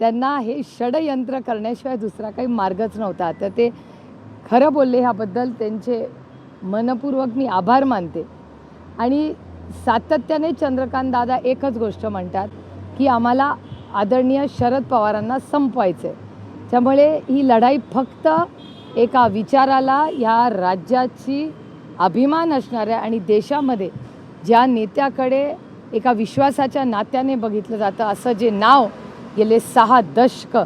त्यांना हे षडयंत्र करण्याशिवाय दुसरा काही मार्गच नव्हता. तर ते खरं बोलले ह्याबद्दल त्यांचे मनपूर्वक मी आभार मानते. आणि सातत्याने चंद्रकांत दादा एकच गोष्ट म्हणतात की आम्हाला आदरणीय शरद पवारांना संपवायचं आहे त्यामुळे ही लढाई फक्त एका विचाराला या राज्याची अभिमान असणाऱ्या आणि देशामध्ये ज्या नेत्याकडे एका विश्वासाच्या नात्याने बघितलं जातं असं जे नाव गेले सहा दशक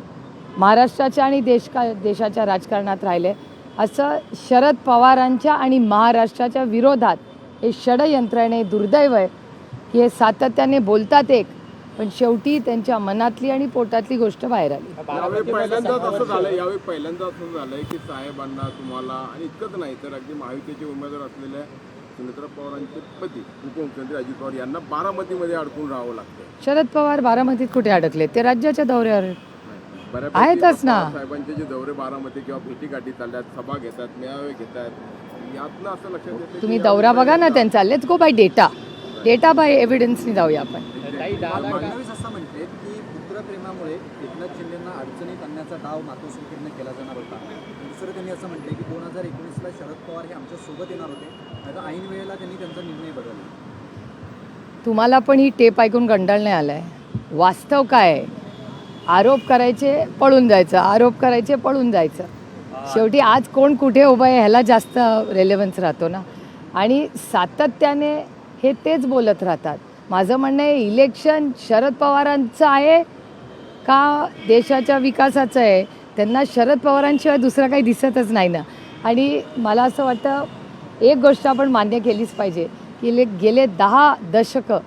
महाराष्ट्राच्या आणि देश का देशाच्या राजकारणात राहिले. असं शरद पवारांच्या आणि महाराष्ट्राच्या विरोधात हे षडयंत्र आहे आणि हे दुर्दैव आहे. की हे सातत्याने बोलतात एक पण शेवटी त्यांच्या मनातली आणि पोटातली गोष्ट बाहेर आली. यावेळी पहिल्यांदाच असं झालंय यावेळी पहिल्यांदा असं झालंय की साहेबांना तुम्हाला आणि इतकंच नाही तर अगदी महायुतीचे उमेदवार असलेल्या सुनेत्रा पवारांचे पती उपमुख्यमंत्री अजित पवार यांना बारामतीमध्ये अडकून राहावं लागतं शरद पवार बारामतीत कुठे अडकले? ते राज्याच्या दौऱ्यावर आहेत. बऱ्यापैकी आहेतच ना. पवार साहेबांचे जे दौरे बारामती किंवा भेटीगाठी चालल्यात सभा घेतात मेळावे घेतात यातनं असं लक्षात येतं तुम्ही दौरा बघा ना त्यांचा. Let's go by data data by एव्हिडन्सनी जाऊया आपण. फडणवीस असं म्हणते की पुत्रप्रेमामुळे एकनाथ शिंदेना अडचणीत आणण्याचा डाव मातोश्रीकडनं केला जाणार होता. दुसरं त्यांनी असं म्हटलंय की दोन हजार एकोणीसला शरद पवार हे आमच्यासोबत येणार होते. आता ऐन वेळेला त्यांनी त्यांचा निर्णय बदलला. तुम्हाला पण ही टेप ऐकून कंटाळ नाही आलाय. वास्तव काय आरोप करायचे पळून जायचं. आरोप करायचे पळून जायचं. शेवटी आज कोण कुठे उभं आहे ह्याला जास्त रेलेवन्स राहतो ना. आणि सातत्याने हे तेच बोलत राहतात. माझं म्हणणं आहे इलेक्शन शरद पवारांचं आहे का देशाच्या विकासाचं आहे? त्यांना शरद पवारांशिवाय दुसरं काही दिसतच नाही ना. आणि मला असं वाटतं एक गोष्ट आपण मान्य केलीच पाहिजे की ले- गेले दहा दशकं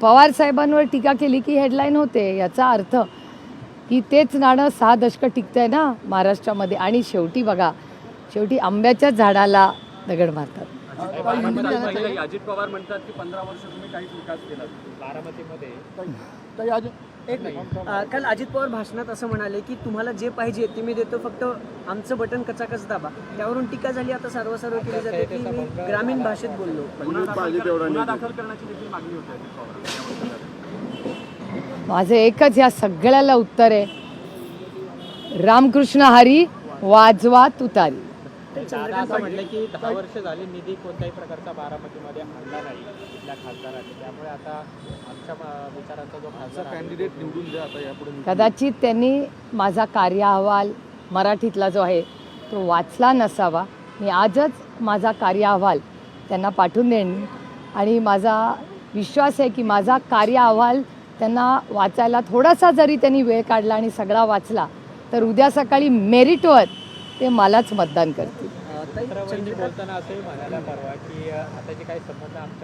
पवार साहेबांवर टीका केली की हेडलाईन होते याचा अर्थ की तेच नाणं सहा दशकं टिकतंय ना महाराष्ट्रामध्ये. आणि शेवटी बघा शेवटी आंब्याच्या झाडाला दगड मारतात. अजित पवार म्हणतात की पंधरा वर्ष तुम्ही काहीच विकास केला बारामतीमध्ये. एक काल अजित पवार भाषणात असं म्हणाले की तुम्हाला जे पाहिजे ते मी देतो फक्त आमचं बटन कचाकच दाबा. त्यावरून टीका झाली आता सर्वसार्व केली जाते की मी ग्रामीण भाषेत बोललो. पाहिजे तेवढा गुन्हा निधी. दाखल करण्याची देखील मागणी होती अजित पवारांची. माझं एकच या सगळ्याला उत्तर आहे. रामकृष्ण हरी वाजवा तुतारी. दादा असं म्हटलं की दहा वर्ष झाली निधी कोणत्याही प्रकारचा बारामतीमध्ये आणला नाही इथल्या खासदारांनी त्यामुळे आता आमच्या विचारांचा जो खासदार कॅन्डिडेट निवडून द्या आता यापुढे कदाचित त्यांनी माझा कार्य अहवाल मराठीतला जो आहे तो वाचला नसावा. मी आजच माझा कार्य अहवाल त्यांना पाठवून देईन. आणि माझा विश्वास आहे की माझा कार्य अहवाल त्यांना वाचायला थोडासा जरी त्यांनी वेळ काढला आणि सगळा वाचला तर उद्या सकाळी मेरिटवर ते मलाच मतदान करतील. बोलताना असंही म्हणायला परवा की आता जे काही संबंध आमच्या